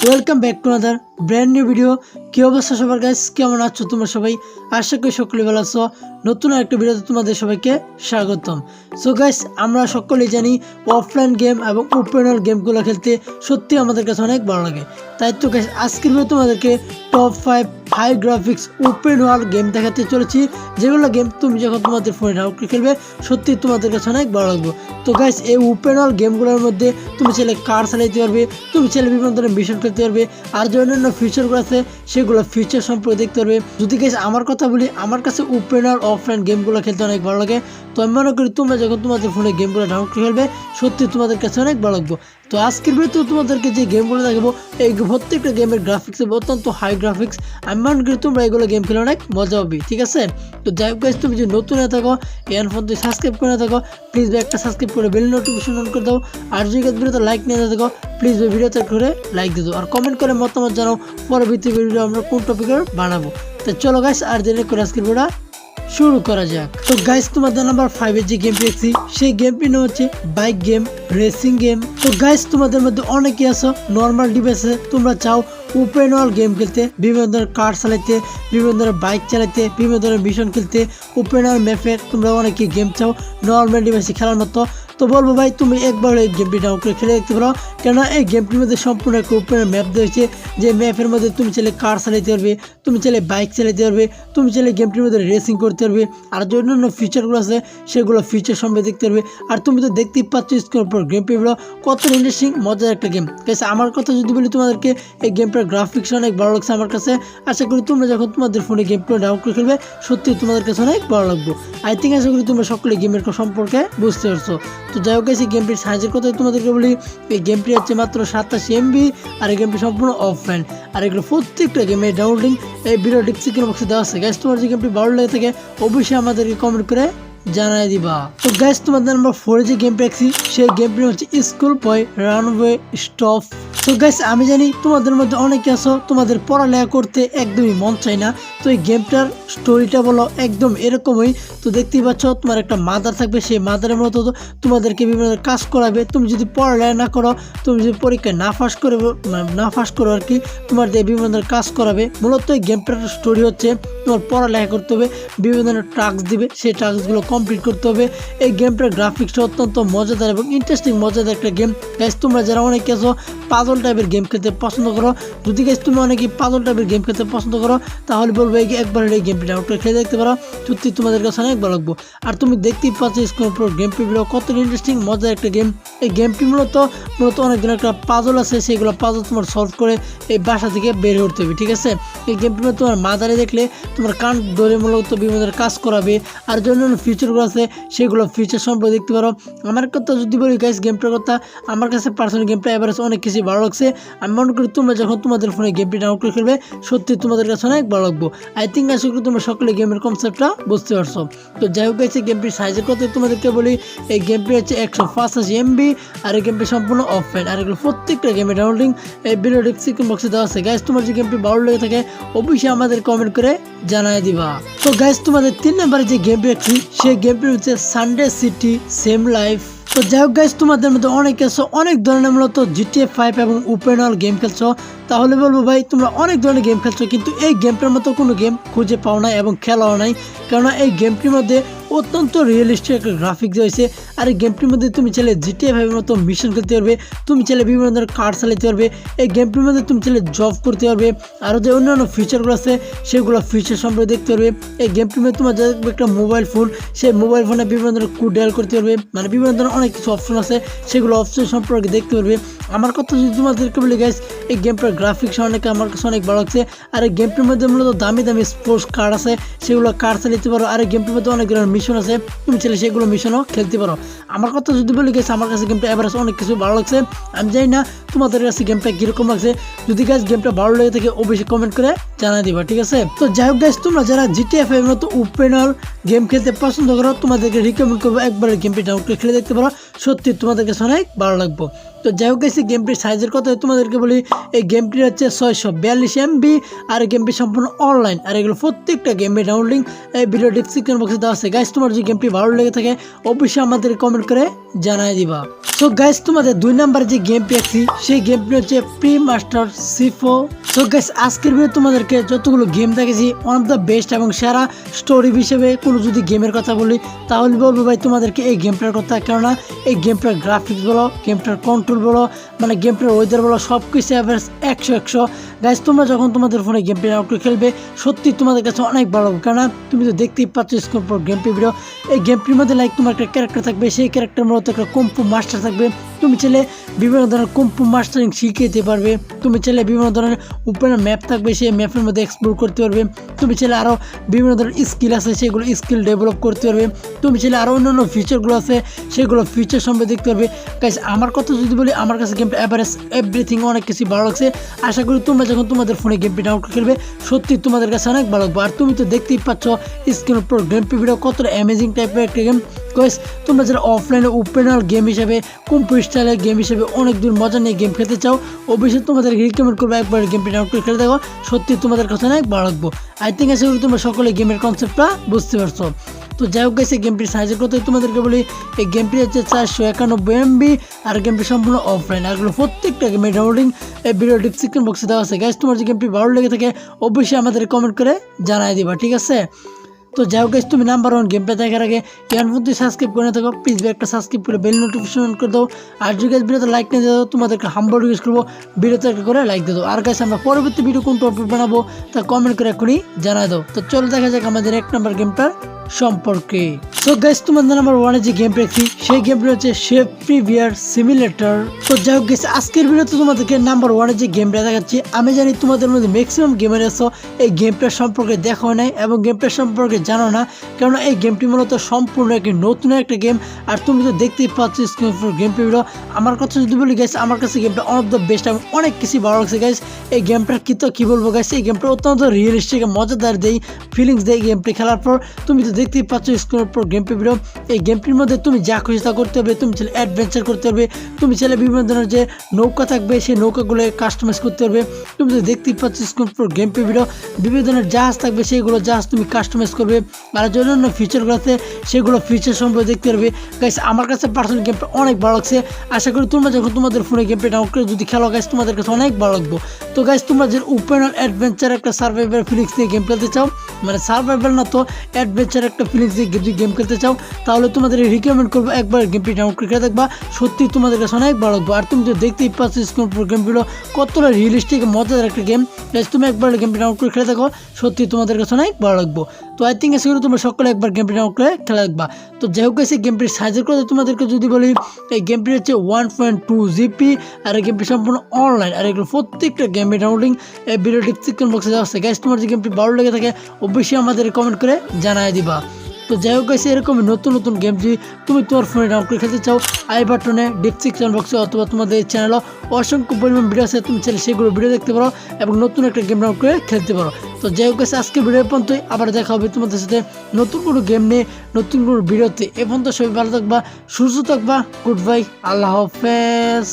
Welcome back to another brand new video কি অবস্থা সবার গাইস কেমন আছো তোমরা সবাই? আশা করি সকলে ভালো আছো। নতুন একটা ভিডিওতে তোমাদের সবাইকে স্বাগতম। সো গাইস আমরা সকলেই জানি অফলাইন গেম এবং ওপেনার গেমগুলো খেলতে সত্যি আমাদের কাছে অনেক ভালো লাগে। তাই তো গাইস আজকের ভিডিও তোমাদেরকে top five high graphics open world game দেখাতে চলেছি। যেগুলো গেম তুমি যখন তোমাদের ফোনে ডাউনলোড খেলবে, সত্যি তোমাদের কাছে অনেক ভালো লাগবে। তো গাইস এই ওপেন ওয়ার্ল্ড গেমগুলোর মধ্যে তুমি চাইলে কার চালাইতে পারবে, তুমি চাইলে বিভিন্ন ধরনের মিশন খেলতে পারবে, আর যে অন্যান্য ফিচারগুলো আছে সেগুলো ফিচার সম্পর্কে দেখতে পারবে। যদি গেছে আমার কথা বলি, আমার কাছে ওপেন আর অফলাইন গেমগুলো খেলতে অনেক ভালো লাগে। তো আমি মনে করি তোমরা যখন তোমাদের ফোনে গেমগুলো ডাউনলোড খেলবে সত্যি তোমাদের কাছে অনেক ভালো লাগবে। তো আজকের ভিডিওতে তোমাদেরকে যে গেমগুলো দেখাবো, এই প্রত্যেকটা গেমের গ্রাফিক্স অত্যন্ত হাই গ্রাফিক্স আমি মনে করি তোমরা এগুলো গেম খেলে অনেক মজা হবে ঠিক আছে? তো যাই হোক তুমি যদি নতুন হয়ে থাকো এর ফোন তুই সাবস্ক্রাইব করে থাকো প্লিজ একটা সাবস্ক্রাইব করে বেল নোটিফিকেশন অন করে দাও, আর যদি ভিডিওতে লাইক নিয়ে থাকো প্লিজ ওই ভিডিওতে করে লাইক দিয়ে দাও, আর কমেন্ট করে মতামত জানাও, পরবর্তী ভিডিও আমরা কোন টপিকের বানাবো। তো চলো গাইস আর দেরি করে আজকের ভিডিওটা শুরু করা যাক। তো গাইস তোমাদের নাম্বার ফাইভের যে গেম পেয়েছি সেই গেমটির নাম হচ্ছে বাইক গেম রেসিং গেম তো গাইস তোমাদের মধ্যে অনেকে আছো নর্মাল ডিভাইসে তোমরা চাও ওপেন ওয়ার্ল্ড গেম খেলতে, বিভিন্ন ধরনের কার চালাইতে, বিভিন্ন ধরনের বাইক চালাইতে, বিভিন্ন ধরনের মিশন খেলতে ওপেন ওয়ার্ল্ড ম্যাপে তোমরা অনেকে গেম চাও নর্মাল ডিভাইসে খেলার মতো। তো বলব ভাই, তুমি একবার এই গেমটি ডাউনলোড করে খেলে দেখতে পারো। কেননা এই গেমটির মধ্যে সম্পূর্ণ একটা ওপেন ম্যাপ দিয়েছে যে ম্যাপের মধ্যে তুমি চাইলে কার চালাইতে পারবে, তুমি চাইলে বাইক চালাইতে পারবে, তুমি চাইলে গেমটির মধ্যে রেসিং করতে পারবে, আর যে অন্যান্য ফিচারগুলো আছে, সেগুলো ফিচার সম্পর্কে দেখতে পারবে। আর তুমি তো দেখতেই পাচ্ছ স্ক্রিনের উপর গেম কত ইন্টারেস্টিং মজার একটা গেম কাছে আমার কথা যদি বলি তোমাদেরকে, এই গেমটার গ্রাফিক্স অনেক ভালো লাগছে আমার কাছে। আশা করি তোমরা যখন তোমাদের ফোনে গেমটা ডাউনলোড করে খেলবে সত্যি তোমাদের কাছে অনেক ভালো লাগবে। আই থিঙ্ক আশা করি তোমরা সকলে গেমের সম্পর্কে বুঝতে পারছ। তো যাই হোক এই গেমটির সাইজের কথা তোমাদেরকে বলি। এই গেমটি হচ্ছে মাত্র সাতাশি এমবি আর এই গেমটি সম্পূর্ণ অফলাইন আর এগুলো প্রত্যেকটা গেমে ডাউনলোডিং এই ভিডিও ডিসক্রিপশন বক্সে দেওয়া আছে। গ্যাস তোমার যে গেমটি ভালো লেগে থাকে, অবশ্যই আমাদেরকে কমেন্ট করে জানাই দিবা। তো গ্যাস তোমাদের নাম্বার ফোরে যে গেম পেয়েছি সেই গেমটি হচ্ছে স্কুল বয় রানওয়ে স্টপ তো গ্যাস আমি জানি তোমাদের মধ্যে অনেকে আছো, তোমাদের পড়ালেখা করতে একদমই মন চাই না। তো এই গেমটার স্টোরিটা বলো, একদম এরকমই। তো দেখতেই পাচ্ছ, তোমার একটা মাদার থাকবে, সেই মাদারের মতো তোমাদেরকে বিভিন্ন কাজ করাবে। তুমি যদি পড়ালেখা না করো, তুমি যদি পরীক্ষায় না ফাঁস করে, না ফাঁস করো আর কি, তোমার দিয়ে বিভিন্ন কাজ করাবে। মূলত এই গেমটার স্টোরি হচ্ছে, তোমার পড়ালেখা করতে হবে, বিভিন্ন ধরনের টাস্ক দিবে। সেই টাস্কগুলো কমপ্লিট করতে হবে। এই গেমটার গ্রাফিক্সটা অত্যন্ত মজাদার এবং ইন্টারেস্টিং মজাদার একটা গেম গাইজ তোমরা যারা অনেকে আছো পাজল টাইপের গেম খেলতে পছন্দ করো। যদি গাইজ তুমি অনেকে পাজল টাইপের গেম খেলতে পছন্দ করো, তাহলে বলব এই একবার এই গেমটি ডাউনলোড করে খেলে দেখতে পারো। সত্যি তোমাদের কাছে অনেক ভালো লাগবো। আর তুমি দেখতেই পাচ্ছ স্ক্রিনের উপর গেম কত ইন্টারেস্টিং মজার একটা গেম এই গেমটি মূলত মূলত অনেক একটা পাজল আছে, সেগুলো পাজল তোমার সলভ করে এই বাসা থেকে বের উঠতে হবে, ঠিক আছে? এই গেমটি তোমার মাদারে দেখলে তোমার কান ধরে মূলত বিভিন্ন কাজ করাবে, আর জন্য ফিচারগুলো আছে, সেগুলো ফিচার সম্পর্কে দেখতে পারো। আমার কথা যদি বলি গাইস গেমটার কথা, আমার কাছে পার্সোনাল গেমটা এভারেজ অনেক কিছু ভালো লাগছে। আমি মনে করি তোমরা যখন তোমাদের ফোনে গেমটি ডাউনলোড করে খেলবে সত্যি তোমাদের কাছে অনেক ভালো লাগবো। আই থিঙ্ক আশা করি তোমরা সকলে গেমের কনসেপ্টটা বুঝতে পারছ। তো যাই হোক গাইছে গেমটির সাইজের কথা তোমাদেরকে বলি, এই গেমটি হচ্ছে একশো পঁচাশি এমবি আর এই গেমটি সম্পূর্ণ অফলাইন আর এগুলো প্রত্যেকটা গেমের ডাউনলোডিং এই ভিডিও ডিসক্রিপশন বক্সে দেওয়া আছে। গাইস তোমার যে গেমটি ভালো লেগে থাকে, অবশ্যই আমাদের কমেন্ট করে জানাই দিবা। তো গাইস তোমাদের তিন নম্বরে যে গেমটি আছে সেই গেমটি হচ্ছে সানডে সিটি সেম লাইফ তো যাই হোক গাইস তোমাদের মধ্যে অনেক আছো, অনেক ধরনের মূলত জিটিএ ফাইভ এবং ওপেন ওয়াল গেম খেলছো। তাহলে বলব ভাই, তোমরা অনেক ধরনের গেম খেলছো, কিন্তু এই গেমটার মতো কোনো গেম খুঁজে পাও নাই এবং খেলাও নাই। কেননা এই গেমটির মধ্যে অত্যন্ত রিয়েলিস্টিক একটা গ্রাফিক্স রয়েছে আর এই গেমটির মধ্যে তুমি চাইলে জিটিএ ফাইভের মতো মিশন করতে পারবে, তুমি চাইলে বিভিন্ন ধরনের কার্ড চালাতে পারবে, এই গেমটির মধ্যে তুমি চাইলে জব করতে পারবে, আরও যে অন্যান্য ফিচারগুলো আছে, সেগুলো ফিচার সম্পর্কে দেখতে পারবে। এই গেমটির মধ্যে তোমার একটা মোবাইল ফোন সেই মোবাইল ফোনে বিভিন্ন ধরনের কোড ডায়াল করতে পারবে মানে বিভিন্ন ধরনের অনেক কিছু অপশন আছে। সেগুলো অপশন সম্পর্কে দেখতে পারবে। আমার কথা যদি তোমাদেরকে বলি গাইস এই গেমটার গ্রাফিক্স অনেক, আমার কাছে অনেক ভালো লাগছে। আর এই গেমটির মধ্যে মূলত দামি দামি স্পোর্টস কার্ড আছে। সেগুলো কার্ড চালাতে পারো। আর এই গেমটির মধ্যে অনেক ধরনের মিশন আছে। তুমি চাইলে সেগুলো মিশনও খেলতে পারো। আমার কথা যদি বলি গেছে আমার কাছে গেমটা এভারেজ অনেক কিছু ভালো লাগছে। আমি জানি না তোমাদের কাছে গেমটা কীরকম লাগছে। যদি গাছ গেমটা ভালো লেগে থাকে, অবশ্যই কমেন্ট করে জানাই দিবা, ঠিক আছে? তো যাই হোক গাছ তোমরা যারা জিটিএফ এর মতো ওপেনার গেম খেলতে পছন্দ করো, তোমাদেরকে রিকমেন্ড করব একবার গেমটি ডাউনলোড করে খেলে দেখতে পারো সত্যি তোমাদের কাছে অনেক ভালো লাগবে। তো যাই হোক এই গেমটির সাইজের কথা তোমাদেরকে বলি। এই গেমটি হচ্ছে ছয়শো বিয়াল্লিশ এমবি আর গেমটি সম্পূর্ণ অনলাইন আর এগুলো প্রত্যেকটা গেমের ডাউনলোডিং এই ভিডিও ডিসক্রিপশন বক্সে দেওয়া আছে। গাইস তোমার যদি গেমটি ভালো লেগে থাকে, অবশ্যই আমাদের কমেন্ট করে জানাই দিবা। সো গাইস তোমাদের দুই নাম্বার যে গেম পেয়েছি সেই গেমটি হচ্ছে প্রি মাস্টার সিফো সো গাইস আজকের ভিডিও তোমাদেরকে যতগুলো গেম দেখেছি ওয়ান অফ দ্য বেস্ট এবং সেরা স্টোরি হিসেবে কোনো যদি গেমের কথা বলি, তাহলে বলব ভাই, তোমাদেরকে এই গেমটার কথা। কেননা, এই গেমটার গ্রাফিক্স বলো গেমটার কন্ট্রোল বলো মানে গেমটার ওয়েদার বলো সব কিছু অ্যাভারেজ একশো একশো। গাইস তোমরা যখন তোমাদের ফোনে গেম ডাউনলোড করে খেলবে, সত্যি তোমাদের কাছে অনেক ভালো কেননা, তুমি তো দেখতেই পাচ্ছ স্ক্রিন পর গেমটি ভিডিও এই গেমটির মধ্যে লাইক তোমার একটা ক্যারেক্টার থাকবে, সেই ক্যারেক্টার মূলত একটা কম্পু মাস্টার থাকবে। তুমি চাইলে বিভিন্ন ধরনের কম্পু মাস্টারিং শিখে যেতে পারবে। তুমি চাইলে বিভিন্ন ধরনের উপরে ম্যাপ থাকবে, সেই ম্যাপের মধ্যে এক্সপ্লোর করতে পারবে। তুমি চাইলে আরও বিভিন্ন ধরনের স্কিল আছে, সেগুলো স্কিল ডেভেলপ করতে পারবে। তুমি চাইলে আরও অন্যান্য ফিচারগুলো আছে, সেগুলো ফিচার সম্পর্কে দেখতে পারবে। গাইস আমার কথা যদি বলি, আমার কাছে গেমটা অ্যাভারেজ এভরিথিং অনেক কিছু ভালো লাগছে। আশা করি তোমরা যখন তোমাদের ফোনে গেমটি ডাউনলোড খেলবে সত্যি তোমাদের কাছে অনেক ভালো লাগবে। আর তুমি তো দেখতেই পাচ্ছ স্ক্রিনের উপর গেম ভিডিও কতটা অ্যামেজিং টাইপের একটা গেম গাইস তোমরা যারা অফলাইনে ওপেনার গেম হিসেবে কম্পু স্টাইলের গেম হিসেবে অনেক দূর মজা নিয়ে গেম খেলতে চাও, অবশ্যই তোমাদের রিকমেন্ড করব একবার গেমটি ডাউনলোড করে খেলে দেখো। সত্যি তোমাদের কাছে অনেক ভালো লাগবো। আই থিঙ্ক আশা করি তোমরা সকলে গেমের কনসেপ্টটা বুঝতে পারছ। তো যাই হোক গেছে গেমটির সাইজের কথাই তোমাদেরকে বলি, এই গেমটি হচ্ছে চারশো একানব্বই এমবি আর গেমটি সম্পূর্ণ অফলাইন আর এগুলো প্রত্যেকটা গেমের ডাউনলোডিং এই ভিডিও ডিসক্রিপশন বক্সে দেওয়া আছে। গ্যাস তোমার যে গেমটি ভালো লেগে থাকে, অবশ্যই আমাদের কমেন্ট করে জানাই দিবা, ঠিক আছে? তো যাই হোক তুমি নাম্বার ওয়ান গেমটা দেখার আগে ইয়ার মধ্যে সাবস্ক্রাইব করে থাকো। প্লিজ একটা সাবস্ক্রাইব করে বেল নোটিফিকেশন অন করে দাও। আর যদি গাছ ভিডিওতে লাইক না দাও, তোমাদেরকে হাম্বল রিকোয়েস্ট করব, ভিডিওতে একটা করে লাইক দিয়ে দাও। আর গাছ আমরা পরবর্তী ভিডিও কোন টপিক বানাবো, তা কমেন্ট করে এখনই জানাই দাও। তো চলো দেখা যাক আমাদের এক নাম্বার গেমটার সম্পর্কে। তো গাইস তোমাদের নাম্বার ওয়ানে যে গেম পেয়েছি, সেই গেমটি হচ্ছে শেফ প্রিভিয়ার সিমিলেটর তো যাই হোক গেছে আজকের ভিডিওতে তোমাদেরকে নাম্বার ওয়ানে যে গেমটা দেখাচ্ছি, আমি জানি তোমাদের মধ্যে ম্যাক্সিমাম গেমার আছো, এই গেমটা সম্পর্কে দেখো নাই এবং গেমটা সম্পর্কে জানো না, কেননা এই গেমটি মূলত সম্পূর্ণ একটি নতুন একটা গেম আর তুমি তো দেখতেই পাচ্ছ স্ক্রিন গেম ভিডিও আমার কথা যদি বলি গাইস আমার কাছে গেমটা অন অফ দ্য বেস্ট এবং অনেক কিছু ভালো লাগছে গাইস এই গেমটার কি তো কি বলব গাইস এই গেমটা অত্যন্ত রিয়েলিস্টিক মজাদার দেই ফিলিংস দেয় গেমটি খেলার পর। তুমি তো দেখতেই পাচ্ছ স্ক্রিনের পর গেম পে ভিডিও এই গেমটির মধ্যে তুমি যা খুশি তা করতে হবে, তুমি চাইলে অ্যাডভেঞ্চার করতে পারবে তুমি চাইলে বিভিন্ন ধরনের যে নৌকা থাকবে, সেই নৌকাগুলো কাস্টমাইজ করতে পারবে তুমি তো দেখতেই পাচ্ছ স্ক্রিনের পর গেম পে ভিডিও বিভিন্ন ধরনের জাহাজ থাকবে, সেইগুলো জাহাজ তুমি কাস্টমাইজ করবে। আর যে অন্যান্য ফিচারগুলো আছে, সেগুলো ফিচার সম্পর্কে দেখতে পারবে। গাইস আমার কাছে পার্সোনাল গেমটা অনেক ভালো লাগছে। আশা করি তোমরা যখন তোমাদের ফোনে গেমটা ডাউনলোড করে যদি খেলো গাইস তোমাদের কাছে অনেক ভালো লাগবে। তো গাইস তোমরা যে ওপেন অ্যাডভেঞ্চার একটা সার্ভাইভাল ফিলিংস নিয়ে গেম খেলতে চাও মানে সার্ভাইভাল না তো অ্যাডভেঞ্চার একটা ফিলিংস দিয়ে যদি গেম খেলতে চাও, তাহলে তোমাদের রিকমেন্ড করব একবার গেমটি ডাউনলোড করে খেলে দেখবা। সত্যি তোমাদের কাছে অনেক ভালো লাগবে। আর তুমি তো দেখতেই পাচ্ছ স্ক্রিন গেমগুলো কতটা রিয়েলিস্টিক মজাদার একটা গেম তুমি একবার গেমটি ডাউনলোড করে খেলে দেখো। সত্যি তোমাদের কাছে অনেক ভালো লাগবে। তো আই থিঙ্ক সেগুলো তোমরা সকলে একবার গেমটি ডাউনলোড করে খেলা দেখবা। তো যাই হোক এই গেমটির সাইজের কথা তোমাদেরকে যদি বলি, এই গেমটি হচ্ছে ওয়ান পয়েন্ট টু জিপি আর এই গেমটি সম্পূর্ণ অনলাইন আর এগুলো প্রত্যেকটা গেমের ডাউনলোডিং এই ভিডিও ডিসক্রিপশন বক্সে দেওয়া আছে। গাইস তোমার যে গেমটি ভালো লেগে থাকে, অবশ্যই আমাদের কমেন্ট করে জানাই দিবা। তো যাই হোক গাইস এরকম নতুন নতুন গেম যদি তুমি তোমার ফোনে ডাউনলোড করে খেলতে চাও, আই বাটনে ডিসক্রিপশন বক্সে অথবা তোমাদের এই চ্যানেলে অসংখ্য পরিমাণ ভিডিও আছে, তুমি চাইলে সেগুলো ভিডিও দেখতে পারো এবং নতুন একটা গেম ডাউনলোড করে খেলতে পারো। তো যাই হোক গাইস আজকে ভিডিও পর্যন্তই, আবার দেখা হবে তোমাদের সাথে নতুন কোনো গেম নিয়ে, নতুন কোনো ভিডিওতে এ পর্যন্ত সবাই ভালো থাকবা, সুস্থ থাকবা গুড বাই আল্লাহ হাফেজ।